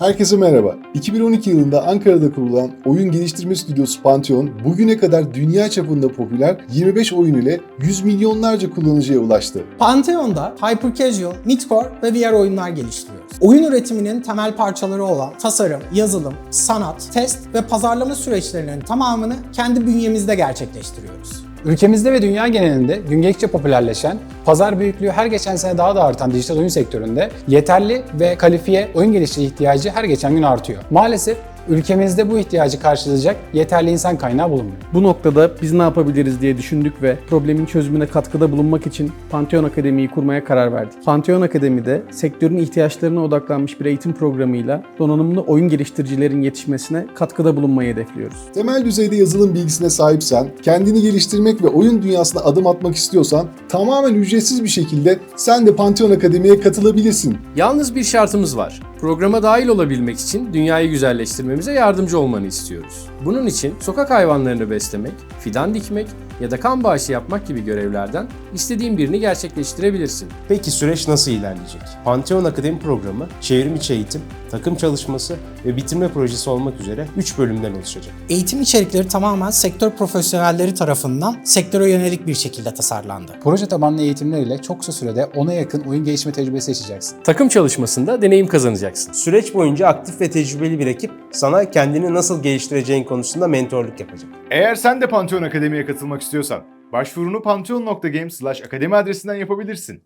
Herkese merhaba. 2012 yılında Ankara'da kurulan oyun geliştirme stüdyosu Pantheon, bugüne kadar dünya çapında popüler 25 oyun ile yüz milyonlarca kullanıcıya ulaştı. Pantheon'da hyper casual, midcore ve VR oyunlar geliştiriyoruz. Oyun üretiminin temel parçaları olan tasarım, yazılım, sanat, test ve pazarlama süreçlerinin tamamını kendi bünyemizde gerçekleştiriyoruz. Ülkemizde ve dünya genelinde gün geçtikçe popülerleşen, pazar büyüklüğü her geçen sene daha da artan dijital oyun sektöründe yeterli ve kalifiye oyun geliştirici ihtiyacı her geçen gün artıyor. Maalesef ülkemizde bu ihtiyacı karşılayacak yeterli insan kaynağı bulunmuyor. Bu noktada biz ne yapabiliriz diye düşündük ve problemin çözümüne katkıda bulunmak için Pantheon Akademi'yi kurmaya karar verdik. Pantheon Akademi'de sektörün ihtiyaçlarına odaklanmış bir eğitim programıyla donanımlı oyun geliştiricilerin yetişmesine katkıda bulunmayı hedefliyoruz. Temel düzeyde yazılım bilgisine sahipsen, kendini geliştirmek ve oyun dünyasına adım atmak istiyorsan tamamen ücretsiz bir şekilde sen de Pantheon Akademi'ye katılabilirsin. Yalnız bir şartımız var. Programa dahil olabilmek için dünyayı güzelleştirmemize yardımcı olmanı istiyoruz. Bunun için sokak hayvanlarını beslemek, fidan dikmek ya da kan bağışı yapmak gibi görevlerden istediğin birini gerçekleştirebilirsin. Peki süreç nasıl ilerleyecek? Pantheon Akademi programı çevrim içi eğitim, takım çalışması ve bitirme projesi olmak üzere 3 bölümden oluşacak. Eğitim içerikleri tamamen sektör profesyonelleri tarafından sektöre yönelik bir şekilde tasarlandı. Proje tabanlı eğitimler ile çok kısa sürede ona yakın oyun geliştirme tecrübesi yaşayacaksın. Takım çalışmasında deneyim kazanacaksın. Süreç boyunca aktif ve tecrübeli bir ekip sana kendini nasıl geliştireceğin konusunda mentorluk yapacak. Eğer sen de Pantheon Akademi'ye katılmak istiyorsan, başvurunu pantheon.game akademi adresinden yapabilirsin.